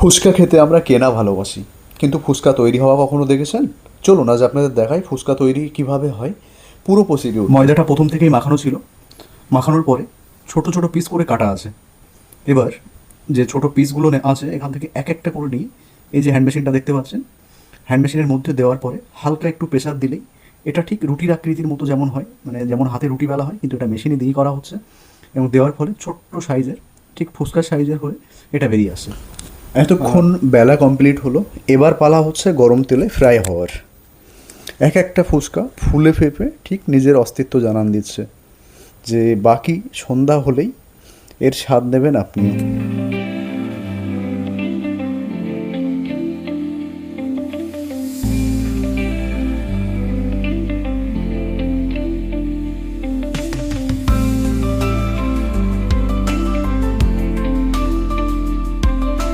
ফুচকা খেতে আমরা কেনা ভালোবাসি। কিন্তু ফুচকা তৈরি হওয়া কখনো দেখেছেন? চলুন, আজ আপনাদের দেখাই ফুচকা তৈরি কীভাবে হয়। পুরো প্রসিডিউর ময়দাটা প্রথম থেকেই মাখানো ছিল। মাখানোর পরে ছোট ছোট পিস করে কাটা আছে। এবার যে ছোট পিসগুলো আছে, এখান থেকে এক একটা করে নিয়ে এই যে হ্যান্ড মেশিনটা দেখতে পাচ্ছেন হ্যান্ড মেশিনের মধ্যে দেওয়ার পরে হালকা একটু প্রেসার দিলেই এটা ঠিক রুটির আকৃতির মতো যেমন হয় মানে যেমন হাতে রুটি বেলা হয়, কিন্তু এটা মেশিনে দিয়েই করা হচ্ছে। এবং দেওয়ার ফলে ছোট্ট সাইজের, ঠিক ফুচকা সাইজের হয়ে এটা বেরিয়ে আসে। এতক্ষণ বেলা কমপ্লিট হলো এবার পালা হচ্ছে গরম তেলে ফ্রাই হওয়ার। এক একটা ফুচকা ফুলে ফেপে ঠিক নিজের অস্তিত্ব জানান দিচ্ছে। যে বাকি সন্ধ্যা হলেই এর স্বাদ নেবেন আপনি।